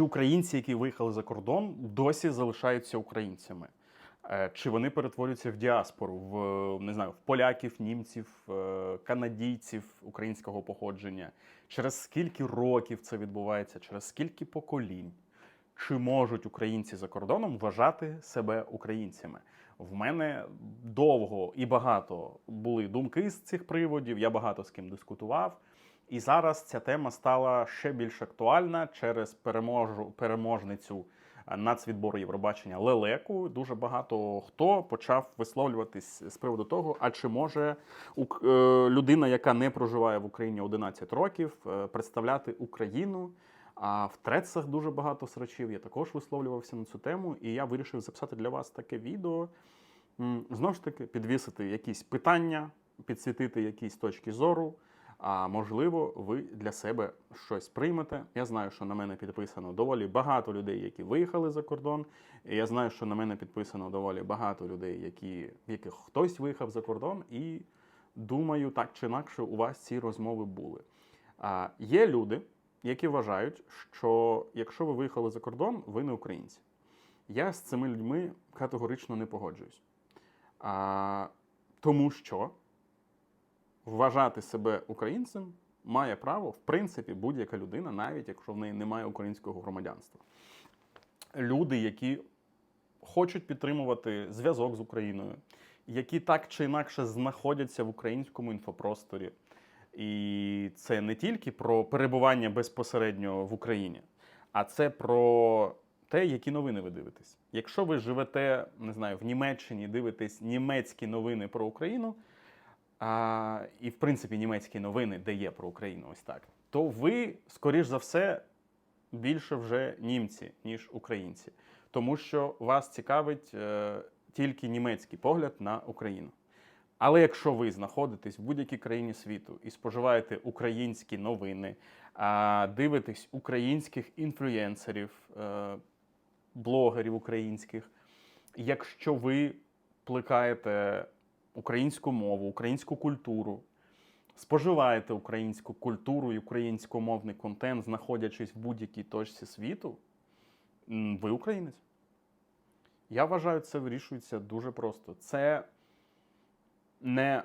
Чи українці, які виїхали за кордон, досі залишаються українцями? Е, Чи вони перетворюються в діаспору, в не знаю, в поляків, німців, е, канадійців українського походження? Через скільки років це відбувається? Через скільки поколінь? Чи можуть українці за кордоном вважати себе українцями? В мене довго і багато були думки з цих приводів. Я багато з ким дискутував. І зараз ця тема стала ще більш актуальна через переможу, переможницю е, нацвідбору Євробачення Лелеку. Дуже багато хто почав висловлюватись з приводу того, а чи може е, людина, яка не проживає в Україні 11 років, е, представляти Україну. А в трецах дуже багато срачів. Я також висловлювався на цю тему, і я вирішив записати для вас таке відео. Знову ж таки, підвісити якісь питання, підсвітити якісь точки зору. А можливо, ви для себе щось приймете. Я знаю, що на мене підписано доволі багато людей, які виїхали за кордон. Я знаю, що на мене підписано доволі багато людей, які, яких хтось виїхав за кордон, і думаю, так чи інакше у вас ці розмови були. А, є люди, які вважають, що якщо ви виїхали за кордон, ви не українці. Я з цими людьми категорично не погоджуюсь. А, тому що вважати себе українцем має право, в принципі, будь-яка людина, навіть якщо в неї немає українського громадянства. Люди, які хочуть підтримувати зв'язок з Україною, які так чи інакше знаходяться в українському інфопросторі. І це не тільки про перебування безпосередньо в Україні, а це про те, які новини ви дивитесь. Якщо ви живете, не знаю, в Німеччині, дивитесь німецькі новини про Україну, а, і, в принципі, німецькі новини, де є про Україну, ось так, то ви, скоріш за все, більше вже німці, ніж українці. Тому що вас цікавить е, тільки німецький погляд на Україну. Але якщо ви знаходитесь в будь-якій країні світу і споживаєте українські новини, а, дивитесь українських інфлюєнсерів, е, блогерів українських, якщо ви плекаєте українську мову, українську культуру, споживаєте українську культуру і українськомовний контент, знаходячись в будь-якій точці світу, ви українець. Я вважаю, це вирішується дуже просто. Це не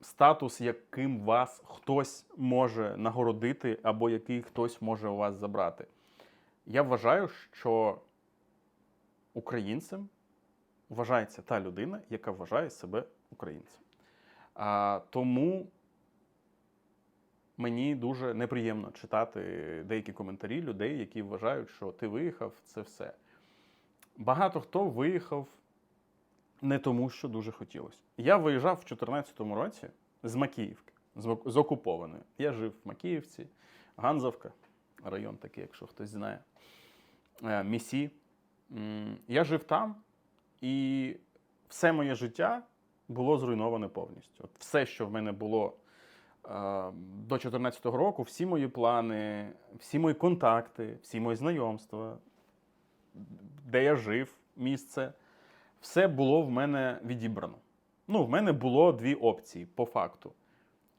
статус, яким вас хтось може нагородити, або який хтось може у вас забрати. Я вважаю, що українцем вважається та людина, яка вважає себе українцем. А, тому мені дуже неприємно читати деякі коментарі людей, які вважають, що ти виїхав, це все. Багато хто виїхав не тому, що дуже хотілося. Я виїжджав в 2014 році з Макіївки, з, окупованої. Я жив в Макіївці, Ганзовка, район такий, якщо хтось знає, е, Місі. Я жив там, і все моє життя було зруйноване повністю. От все, що в мене було е, до 2014 року, всі мої плани, всі мої контакти, всі мої знайомства, де я жив, місце, все було в мене відібрано. Ну, в мене було дві опції по факту.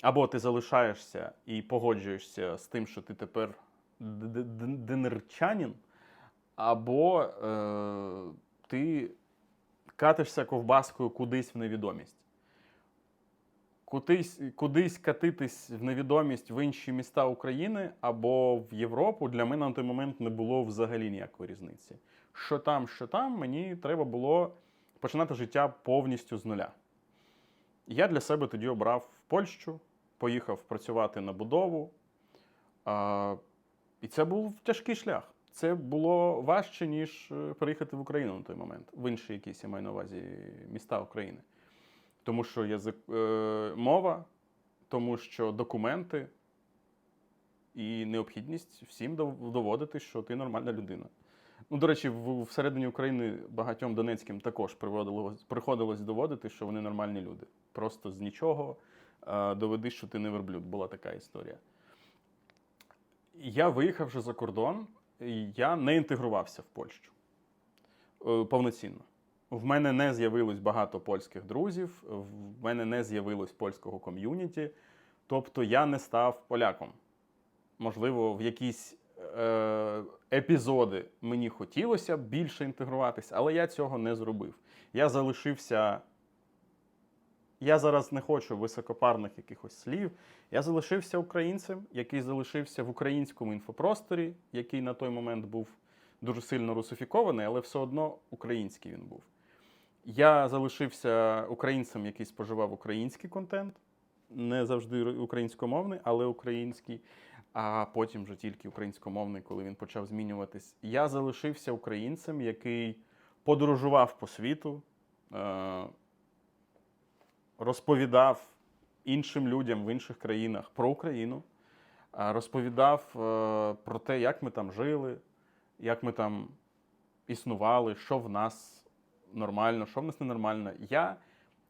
Або ти залишаєшся і погоджуєшся з тим, що ти тепер д- д- д- денерчанин, або е, ти катишся ковбаскою кудись в невідомість. Кудись, кудись катитись в невідомість в інші міста України або в Європу для мене на той момент не було взагалі ніякої різниці. Що там, що там, мені треба було починати життя повністю з нуля. Я для себе тоді обрав Польщу, поїхав працювати на будову. А, і це був тяжкий шлях. Це було важче, ніж е, переїхати в Україну на той момент, в інші якісь я маю на увазі міста України. Тому що язик, е, мова, тому що документи і необхідність всім доводити, що ти нормальна людина. Ну, до речі, в, всередині України багатьом донецьким також приходилось доводити, що вони нормальні люди. Просто з нічого е, доведи, що ти не верблюд. Була така історія. Я виїхавши за кордон, я не інтегрувався в Польщу е, повноцінно. В мене не з'явилось багато польських друзів, в мене не з'явилось польського ком'юніті. Тобто я не став поляком. Можливо, в якійсь е, е, епізоди мені хотілося більше інтегруватися, але я цього не зробив. Я залишився. Я зараз не хочу високопарних якихось слів. Я залишився українцем, який залишився в українському інфопросторі, який на той момент був дуже сильно русифікований, але все одно український він був. Я залишився українцем, який споживав український контент, не завжди українськомовний, але український, а потім вже тільки українськомовний, коли він почав змінюватись. Я залишився українцем, який подорожував по світу, е, розповідав іншим людям в інших країнах про Україну, розповідав е, про те, як ми там жили, як ми там існували, що в нас нормально, що в нас ненормально. Я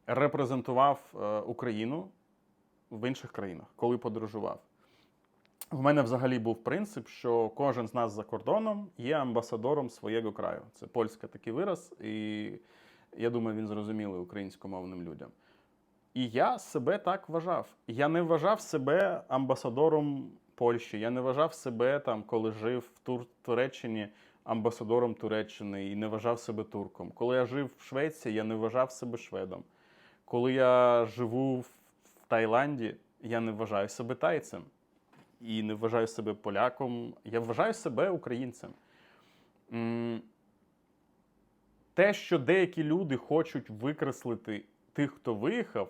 репрезентував е, Україну в інших країнах, коли подорожував. В мене взагалі був принцип, що кожен з нас за кордоном є амбасадором свого краю. Це польська такий вираз, і я думаю, він зрозумілий українськомовним людям. І я себе так вважав. Я не вважав себе амбасадором Польщі. Я не вважав себе там, коли жив в Тур Туреччині, амбасадором Туреччини і не вважав себе турком. Коли я жив в Швеції, я не вважав себе шведом. Коли я живу в Таїланді, я не вважаю себе тайцем і не вважаю себе поляком. Я вважаю себе українцем. Те, що деякі люди хочуть викреслити тих, хто виїхав,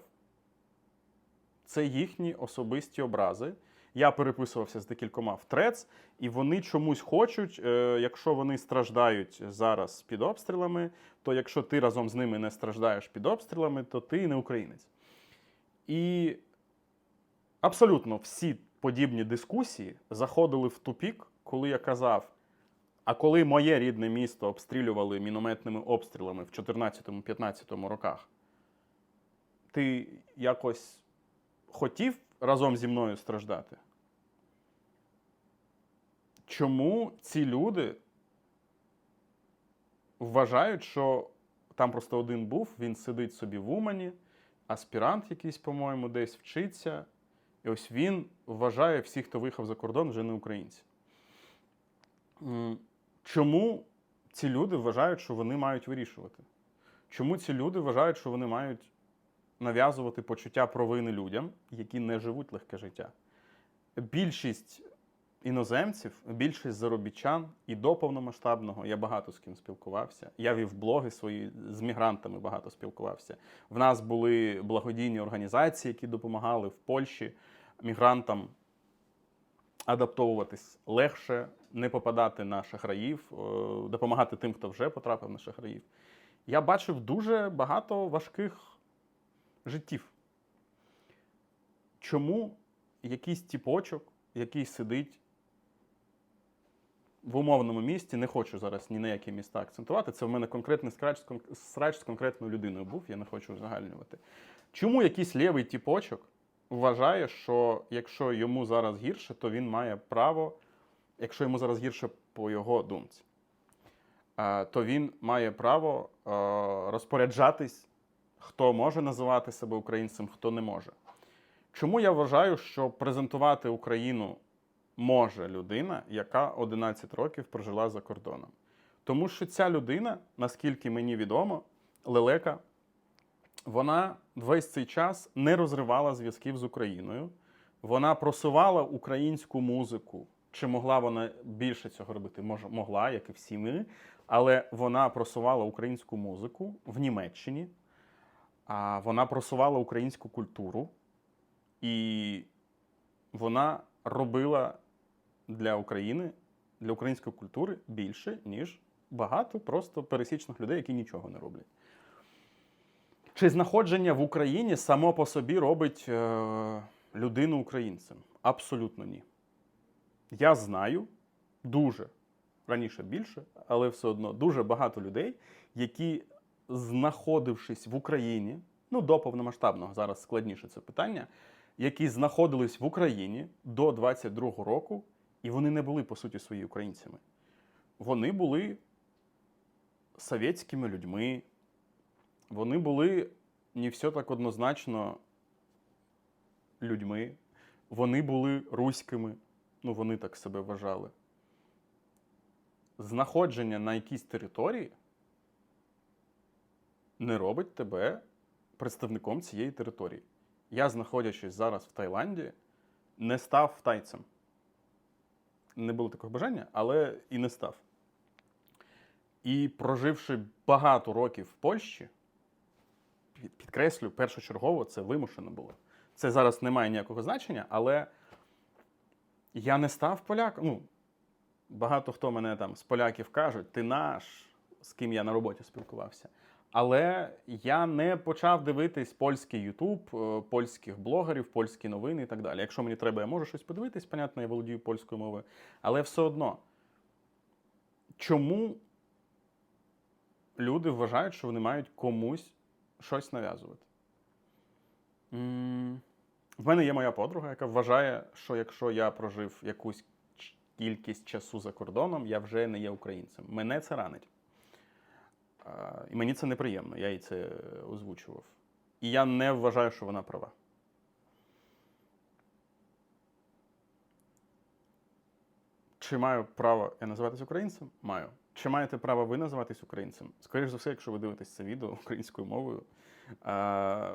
це їхні особисті образи. Я переписувався з декількома в трец, і вони чомусь хочуть, е, якщо вони страждають зараз під обстрілами, то якщо ти разом з ними не страждаєш під обстрілами, то ти не українець. І абсолютно всі подібні дискусії заходили в тупік, коли я казав: а коли моє рідне місто обстрілювали мінометними обстрілами в 14-15 роках, ти якось хотів разом зі мною страждати? Чому ці люди вважають, що там просто один був, він сидить собі в Умані, аспірант якийсь, по-моєму, десь вчиться, і ось він вважає всіх, хто виїхав за кордон, вже не українці. Чому ці люди вважають, що вони мають вирішувати? Чому ці люди вважають, що вони мають нав'язувати почуття провини людям, які не живуть легке життя? Більшість іноземців, більшість заробітчан і до повномасштабного я багато з ким спілкувався. Я вів блоги свої з мігрантами багато спілкувався. В нас були благодійні організації, які допомагали в Польщі мігрантам адаптовуватись легше, не попадати на шахраїв, е, допомагати тим, хто вже потрапив на шахраїв. Я бачив дуже багато важких життів. Чому якийсь тіпочок, який сидить в умовному місті, не хочу зараз ні на які міста акцентувати. Це в мене конкретний срач, з срач з конкретною людиною був, я не хочу узагальнювати. Чому якийсь лівий тіпочок вважає, що якщо йому зараз гірше, то він має право, якщо йому зараз гірше по його думці, то він має право розпоряджатись, хто може називати себе українцем, хто не може. Чому я вважаю, що презентувати Україну може людина, яка 11 років прожила за кордоном? Тому що ця людина, наскільки мені відомо, лелека, вона весь цей час не розривала зв'язків з Україною. Вона просувала українську музику. Чи могла вона більше цього робити? Мож, могла, як і всі ми. Але вона просувала українську музику в Німеччині, а вона просувала українську культуру. І вона робила для України, для української культури більше, ніж багато просто пересічних людей, які нічого не роблять. Чи знаходження в Україні само по собі робить е, людину українцем? Абсолютно ні. Я знаю дуже раніше більше, але все одно дуже багато людей, які, знаходившись в Україні, ну до повномасштабного зараз складніше це питання, які знаходились в Україні до 22-го року, і вони не були по суті свої українцями. Вони були совєтськими людьми, вони були не все так однозначно людьми, вони були руськими, ну вони так себе вважали. знаходження на якійсь території не робить тебе представником цієї території. Я, знаходячись зараз в Таїланді, не став тайцем. Не було такого бажання, але і не став. І проживши багато років в Польщі, підкреслю, першочергово це вимушено було. Це зараз не має ніякого значення, але я не став поляком. Ну, багато хто мене там з поляків кажуть, ти наш, з ким я на роботі спілкувався. Але я не почав дивитись польський Ютуб, е, польських блогерів, польські новини і так далі. Якщо мені треба, я можу щось подивитись, понятно, я володію польською мовою. Але все одно, чому люди вважають, що вони мають комусь щось нав'язувати? В мене є моя подруга, яка вважає, що якщо я прожив якусь кількість часу за кордоном, я вже не є українцем. Мене це ранить. І мені це неприємно, я їй це озвучував. І я не вважаю, що вона права. Чи маю право я називатись українцем? Маю. Чи маєте право ви називатись українцем? Скоріше за все, якщо ви дивитесь це відео українською мовою,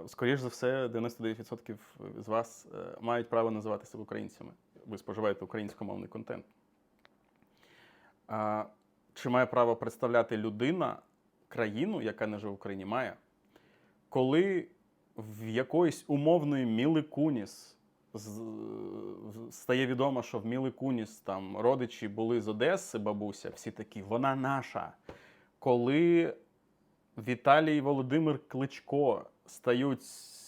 скоріш за все, 99% з вас е, мають право називати себе українцями. Ви споживаєте українськомовний контент. Чи має право представляти людина країну, яка не живе в Україні? Має. Коли в якоїсь умовної Міли Куніс стає відомо, що в Міли Куніс там родичі були з Одеси, бабуся, всі такі, вона наша. Коли Віталій і Володимир Кличко стають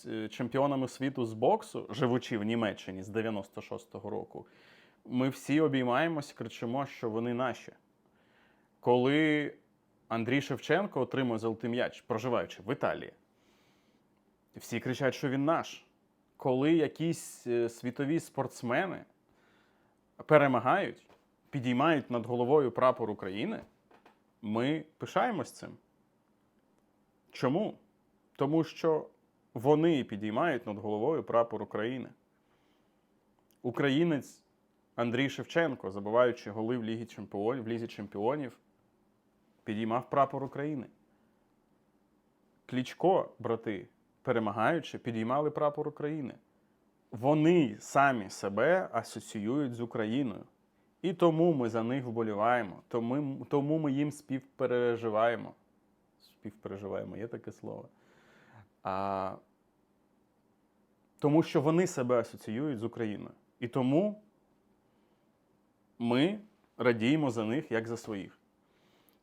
е, чемпіонами світу з боксу, живучи в Німеччині з 96-го року, ми всі обіймаємось, кричимо, що вони наші. Коли Андрій Шевченко отримує золотий м'яч, проживаючи в Італії, всі кричать, що він наш. Коли якісь е, світові спортсмени перемагають, підіймають над головою прапор України, ми пишаємось цим. Чому? Тому що вони підіймають над головою прапор України. Українець Андрій Шевченко, забиваючи голи в Лігі Чемпіонів, в Лізі Чемпіонів, підіймав прапор України. Клічко, брати, перемагаючи, підіймали прапор України. Вони самі себе асоціюють з Україною. І тому ми за них вболіваємо, тому, тому ми їм співпереживаємо. Співпереживаємо, є таке слово. А, тому що вони себе асоціюють з Україною. І тому ми радіємо за них як за своїх.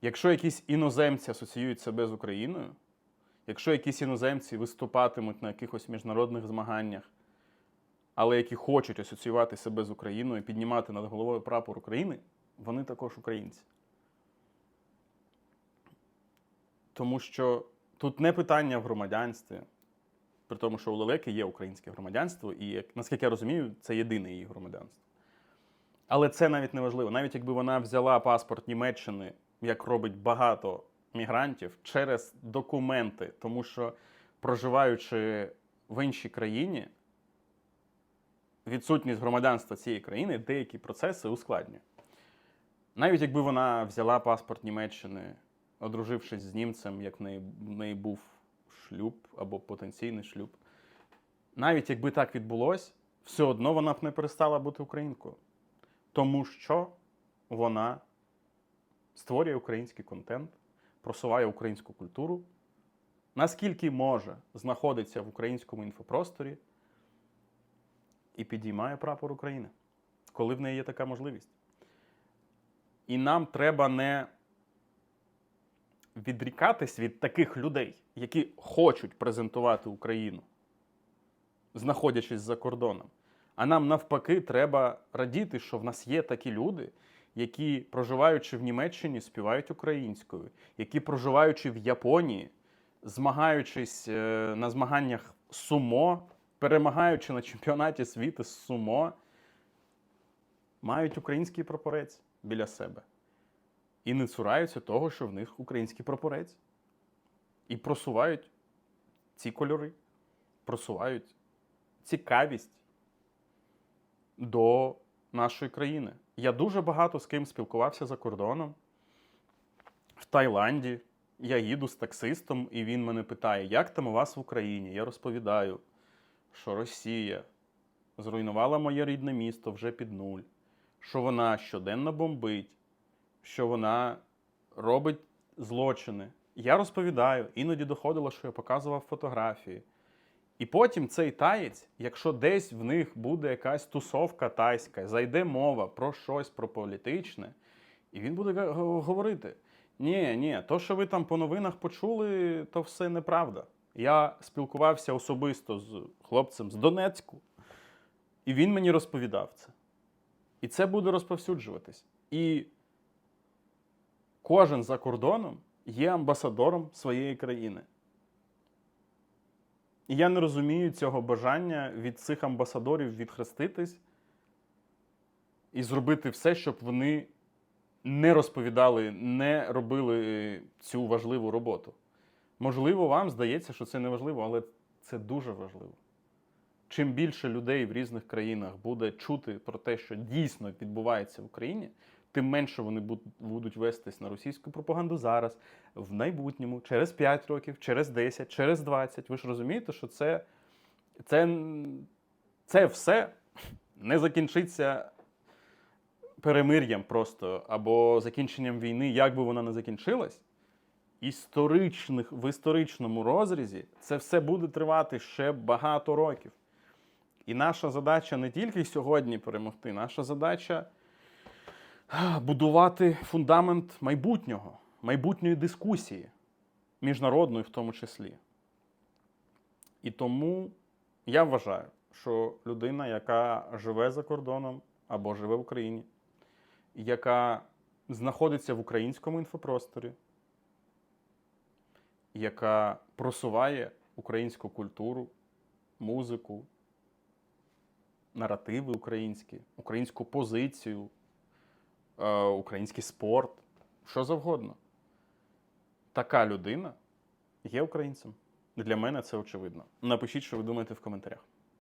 Якщо якісь іноземці асоціюють себе з Україною, якщо якісь іноземці виступатимуть на якихось міжнародних змаганнях, але які хочуть асоціювати себе з Україною, і піднімати над головою прапор України, вони також українці. Тому що тут не питання в громадянстві, при тому, що у Лелеки є українське громадянство, і, наскільки я розумію, це єдине її громадянство. Але це навіть не важливо. Навіть якби вона взяла паспорт Німеччини, як робить багато мігрантів, через документи, тому що проживаючи в іншій країні, відсутність громадянства цієї країни деякі процеси ускладнює. Навіть якби вона взяла паспорт Німеччини, одружившись з німцем, як в неї, в неї був шлюб або потенційний шлюб, навіть якби так відбулось, все одно вона б не перестала бути українкою. Тому що вона створює український контент, просуває українську культуру, наскільки може знаходиться в українському інфопросторі і підіймає прапор України, коли в неї є така можливість. І нам треба не відрікатись від таких людей, які хочуть презентувати Україну, знаходячись за кордоном. А нам навпаки треба радіти, що в нас є такі люди, які, проживаючи в Німеччині, співають українською, які, проживаючи в Японії, змагаючись е, на змаганнях сумо, перемагаючи на чемпіонаті світу сумо, мають український прапорець біля себе. І не цураються того, що в них український прапорець. І просувають ці кольори, просувають цікавість до нашої країни. Я дуже багато з ким спілкувався за кордоном, в Таїланді. Я їду з таксистом, і він мене питає, як там у вас в Україні? Я розповідаю, що Росія зруйнувала моє рідне місто вже під нуль, що вона щоденно бомбить, що вона робить злочини. Я розповідаю, іноді доходило, що я показував фотографії. І потім цей таєць, якщо десь в них буде якась тусовка тайська, зайде мова про щось про політичне, і він буде говорити: ні, ні, то, що ви там по новинах почули, то все неправда. Я спілкувався особисто з хлопцем з Донецьку, і він мені розповідав це. І це буде розповсюджуватись. І кожен за кордоном є амбасадором своєї країни. І я не розумію цього бажання від цих амбасадорів відхреститись і зробити все, щоб вони не розповідали, не робили цю важливу роботу. Можливо, вам здається, що це не важливо, але це дуже важливо. Чим більше людей в різних країнах буде чути про те, що дійсно відбувається в Україні, тим менше вони будуть вестись на російську пропаганду зараз, в майбутньому, через 5 років, через 10, через 20. Ви ж розумієте, що це, це, це все не закінчиться перемир'ям просто або закінченням війни, як би вона не закінчилась. Історичних, в історичному розрізі це все буде тривати ще багато років. І наша задача не тільки сьогодні перемогти, наша задача будувати фундамент майбутнього, майбутньої дискусії, міжнародної в тому числі. І тому я вважаю, що людина, яка живе за кордоном або живе в Україні, яка знаходиться в українському інфопросторі, яка просуває українську культуру, музику, наративи українські, українську позицію, український спорт, що завгодно. Така людина є українцем. Для мене це очевидно. Напишіть, що ви думаєте в коментарях.